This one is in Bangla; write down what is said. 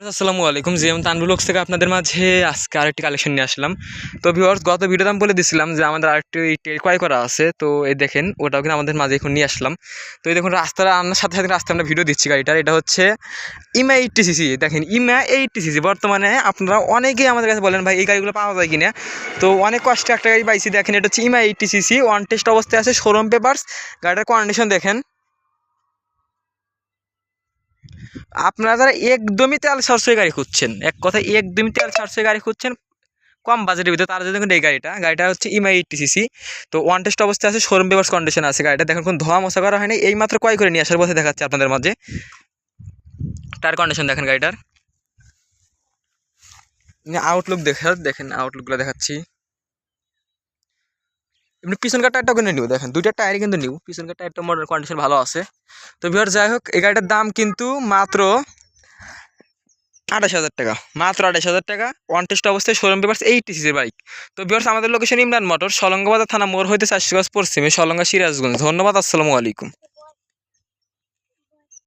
আসসালামু আলাইকুম জিএম তানবুলক্স থেকে আপনাদের মাঝে আজকে আরেকটি কালেকশন নিয়ে আসলাম। তো ভিউয়ার্স গত ভিডিওতে আমি বলে দিছিলাম যে আমাদের আরেকটি ক্রয় করা আছে। তো এই দেখেন, ওটাও কিন্তু আমাদের মাঝে এখন নিয়ে আসলাম। তো এই দেখুন, রাস্তার আনার সাথে সাথে রাস্তায় আমরা ভিডিও দিচ্ছি গাড়িটার। এটা হচ্ছে ইমা এইটটি সিসি। দেখেন, ইমা এইটটি সিসি। বর্তমানে আপনারা অনেকেই আমাদের কাছে বলেন, ভাই, এই গাড়িগুলো পাওয়া যায় কিনা? তো অনেক কষ্টে একটা গাড়ি পাইছি। দেখেন, এটা হচ্ছে ইমা এইটটি সিসি। ওয়ান টেস্ট অবস্থায় আছে শোরুম পেপার্স গাড়িটার কন্ডিশন দেখেন। আপনারা যারা একদমই তেল সাশ্রয়ী গাড়ি খুঁজছেন, এক কথায় একদমই তেল সাশ্রয়ী গাড়ি খুঁজছেন, কম বাজেটের ভিতরে তারা যদি দেখুন এই গাড়িটা গাড়িটা হচ্ছে ইমআই এইটটি সিসি তো ওয়ান টেস্ট অবস্থায় আছে শোরুম পেপার্স কন্ডিশন আছে গাড়িটা। দেখুন, কোনো ধোয়া মশা করা হয়নি, এই মাত্র কয় করে নিয়ে আসার পথে দেখাচ্ছে আপনাদের মাঝে। টায়ার কন্ডিশন দেখেন গাড়িটার। আউটলুক দেখা দেখেন আউটলুকগুলো দেখাচ্ছি। এমনি পিছনকার টায়ারটা কিন্তু নিউ দেখেন, দুইটা টায়ারই কিন্তু নিউ পিছনকার টায়ারটা মডেল কন্ডিশন ভালো আছে। তো ভিওর যাই হোক, এই গাড়িটার দাম কিন্তু মাত্র আঠাশ হাজার টাকা, মাত্র আঠাশ হাজার টাকা। ওয়ান টেস্ট অবস্থায় শোরুম পেপার্স এইটি সিসির বাইক তো ভিওর্স আমাদের লোকেশন ইমরান মোটর সলঙ্গবাজার থানা মোড় হইতে চাষিগঞ্জ পশ্চিমে সলঙ্গা সিরাজগঞ্জ। ধন্যবাদ, আসসালামু আলাইকুম।